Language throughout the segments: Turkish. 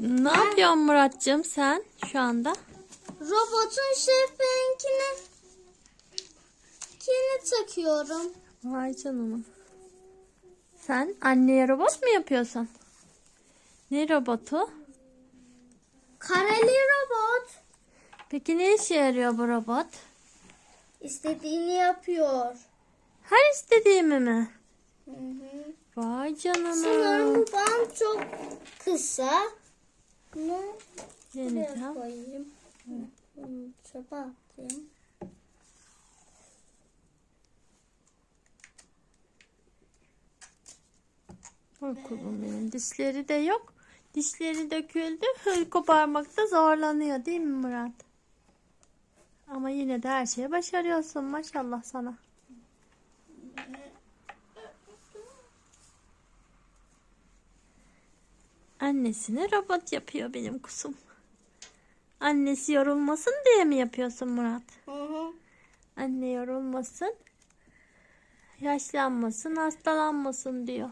Ne yapıyorsun Muratcığım sen şu anda? Robotun şefenkini kini takıyorum. Vay canına. Sen anneye robot mu yapıyorsun? Ne robotu? Kareli robot Peki ne işe yarıyor bu robot? istediğini yapıyor. Her istediğimi mi? Hı hı. Vay canına. Sanırım bu bant çok kısa. Bunu buraya koyayım. Bunu çöpe atayım. Oy kuzum benim. Dişleri de yok. Dişleri döküldü. Koparmakta zorlanıyor değil mi Murat? Ama yine de her şeyi başarıyorsun. Maşallah sana. Annesini robot yapıyor benim kuzum. Annesi yorulmasın diye mi yapıyorsun Murat? Hı hı. Anne yorulmasın, yaşlanmasın, hastalanmasın diyor.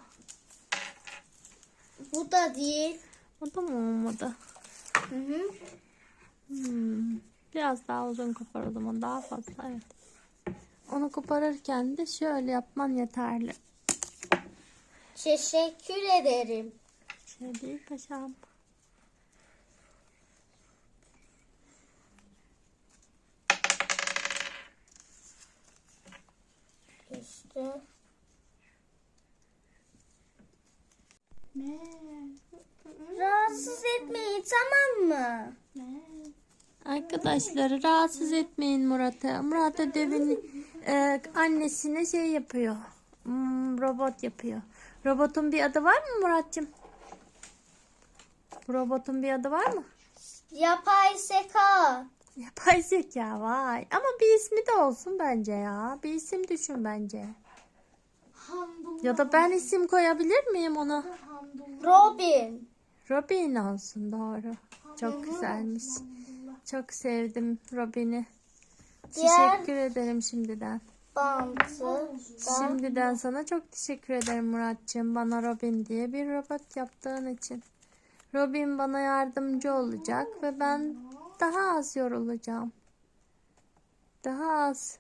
Bu da değil. O da mı olmadı? Hı hı. Hmm. Biraz daha uzun kopar o zaman. Daha fazla evet. Onu koparırken de şöyle yapman yeterli. Teşekkür ederim. Şey değil paşam. İşte. Ne? Rahatsız etmeyin tamam mı? Arkadaşları rahatsız etmeyin Murat'ı. Murat ödevini e, annesine şey yapıyor. Hmm, robot yapıyor. Robotun bir adı var mı Murat'cığım? Bu robotun bir adı var mı? Yapay zeka. Yapay zeka vay. Ama bir ismi de olsun bence ya. Bir isim düşün bence. Ya da ben isim koyabilir miyim ona? Robin. Robin olsun doğru. Çok güzelmiş. Çok sevdim Robin'i. Teşekkür ederim şimdiden. Bantı. Şimdiden sana çok teşekkür ederim Muratcığım. Bana Robin diye bir robot yaptığın için. Robin bana yardımcı olacak ve ben daha az yorulacağım. Daha az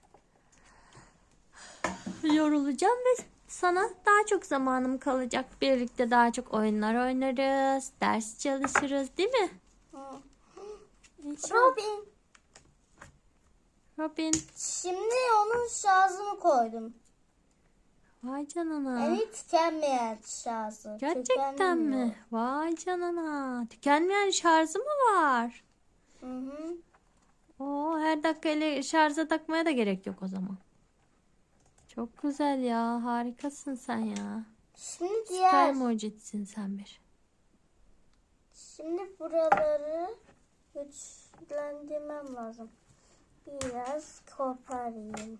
yorulacağım ve sana daha çok zamanım kalacak. Birlikte daha çok oyunlar oynarız, ders çalışırız değil mi? Robin. Robin. Şimdi onun şarjını koydum. Vay canına. Yani tükenmeyen şarjı. Gerçekten Tükenmiyor. mi? Vay canına. Tükenmeyen şarjı mı var? Hı hı. Oo, her dakika ele şarja takmaya da gerek yok o zaman. Çok güzel ya. Harikasın sen ya. Şimdi Süper diğer. mucitsin sen bir. Şimdi buraları güçlendirmem lazım. Biraz koparayım.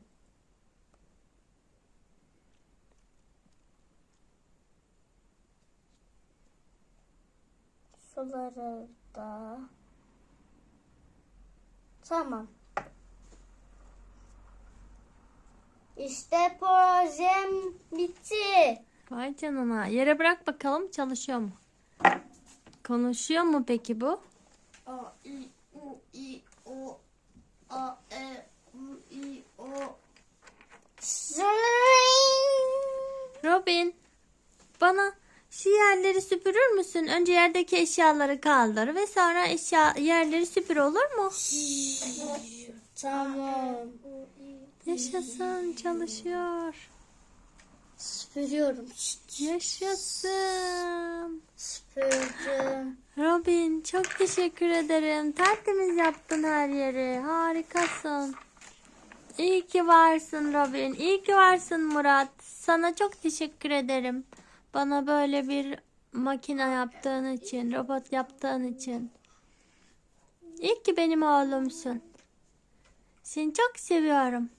Şuları da. Tamam. İşte projem bitti. Vay canına. Yere bırak bakalım çalışıyor mu? Konuşuyor mu peki bu? A, I, U, I, O, A, E, U, I, O. Robin bana şu yerleri süpürür müsün? Önce yerdeki eşyaları kaldır ve sonra eşya yerleri süpür olur mu? Tamam. Yaşasın çalışıyor. Süpürüyorum. Yaşasın. Süpürdüm. Robin çok teşekkür ederim. Tertemiz yaptın her yeri. Harikasın. İyi ki varsın Robin. İyi ki varsın Murat. Sana çok teşekkür ederim. Bana böyle bir makine yaptığın için, robot yaptığın için. İyi ki benim oğlumsun. Seni çok seviyorum.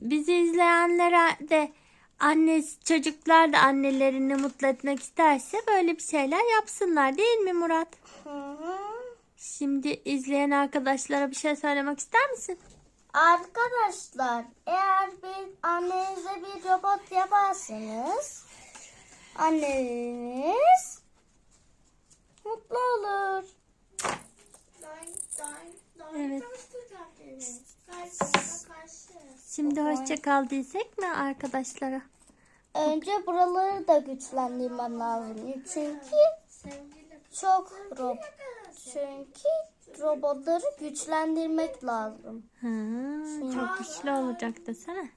Bizi izleyenlere de anne çocuklar da annelerini mutlu etmek isterse böyle bir şeyler yapsınlar değil mi Murat? Hı hı. Şimdi izleyen arkadaşlara bir şey söylemek ister misin? Arkadaşlar eğer bir annenize bir robot yaparsanız anneniz mutlu olur. Evet. Şimdi hoşça kal diyecek mi arkadaşlara? Önce buraları da güçlendirmem lazım. Çünkü çok robot çünkü robotları güçlendirmek lazım. Ha, çok güçlü olacak desene.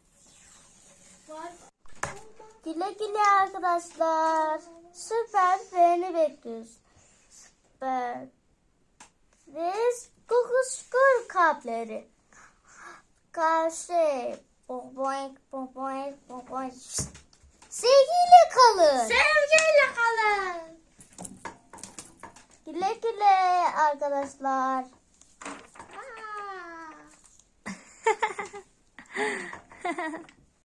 Güle güle arkadaşlar. Süper beğeni bekliyoruz. Süper. Ve kukuşkur kalpleri. Karşı. Boboink, boboink, boboink. Sevgiyle kalın. Sevgiyle kalın. Güle güle arkadaşlar.